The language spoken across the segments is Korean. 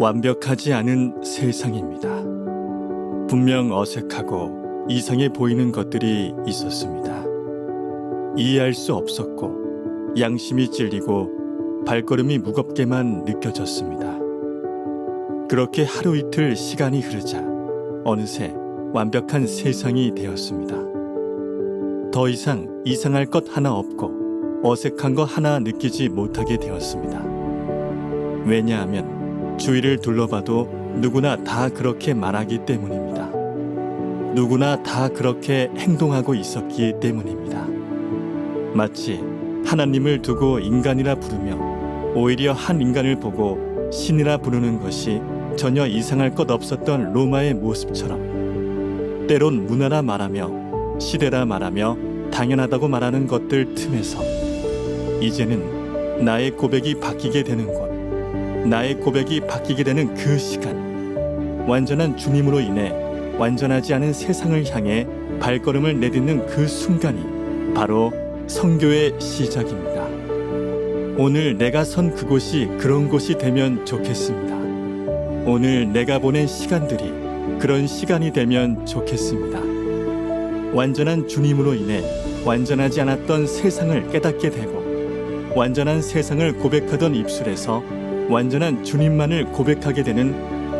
완벽하지 않은 세상입니다. 분명 어색하고 이상해 보이는 것들이 있었습니다. 이해할 수 없었고 양심이 찔리고 발걸음이 무겁게만 느껴졌습니다. 그렇게 하루 이틀 시간이 흐르자 어느새 완벽한 세상이 되었습니다. 더 이상 이상할 것 하나 없고 어색한 거 하나 느끼지 못하게 되었습니다. 왜냐하면 주위를 둘러봐도 누구나 다 그렇게 말하기 때문입니다. 누구나 다 그렇게 행동하고 있었기 때문입니다. 마치 하나님을 두고 인간이라 부르며 오히려 한 인간을 보고 신이라 부르는 것이 전혀 이상할 것 없었던 로마의 모습처럼 때론 문화라 말하며 시대라 말하며 당연하다고 말하는 것들 틈에서 이제는 나의 고백이 바뀌게 되는 곳, 나의 고백이 바뀌게 되는 그 시간, 완전한 주님으로 인해 완전하지 않은 세상을 향해 발걸음을 내딛는 그 순간이 바로 성교의 시작입니다. 오늘 내가 선 그곳이 그런 곳이 되면 좋겠습니다. 오늘 내가 보낸 시간들이 그런 시간이 되면 좋겠습니다. 완전한 주님으로 인해 완전하지 않았던 세상을 깨닫게 되고 완전한 세상을 고백하던 입술에서 완전한 주님만을 고백하게 되는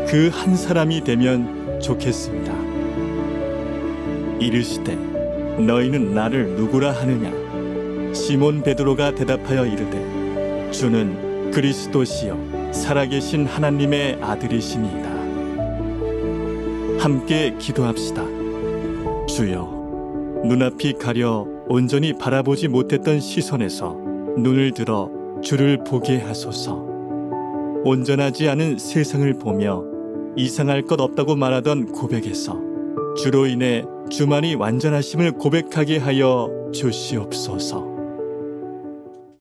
그 한 사람이 되면 좋겠습니다. 이르시되 너희는 나를 누구라 하느냐 시몬 베드로가 대답하여 이르되 주는 그리스도시요 살아계신 하나님의 아들이시니이다. 함께 기도합시다. 주여 눈앞이 가려 온전히 바라보지 못했던 시선에서 눈을 들어 주를 보게 하소서. 온전하지 않은 세상을 보며 이상할 것 없다고 말하던 고백에서 주로 인해 주만이 완전하심을 고백하게 하여 주시옵소서.